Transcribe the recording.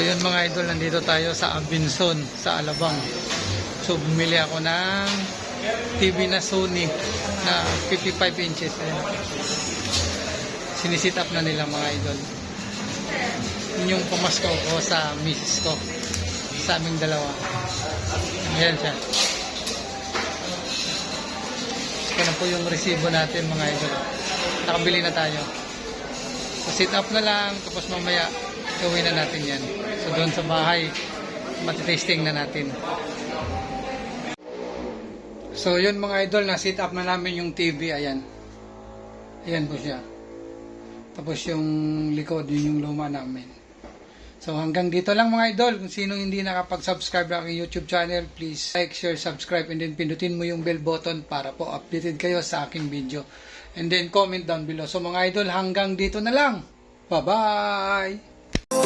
idol, nandito tayo sa Abinson, sa Alabang. So, bumili ako ng TV na Sony na 55 inches. Ayan. Sinisit up na nila mga idol. Yun yung pamasko ko sa misis ko. Sa aming dalawa. Ayan siya. Ito na po yung resibo natin mga idol. Nakabili na tayo. So sit up na lang, tapos mamaya gawin na natin yan. So doon sa bahay, matitesting na natin. So yun mga idol, na sit up na namin yung TV, ayan. Ayan po siya. Tapos yung likod, yun yung luma namin. So hanggang dito lang mga idol. Kung sino hindi nakapag-subscribe ng aking YouTube channel, please like, share, subscribe, and then pindutin mo yung bell button para po updated kayo sa aking video. And then comment down below. So mga idol, hanggang dito na lang. Bye-bye!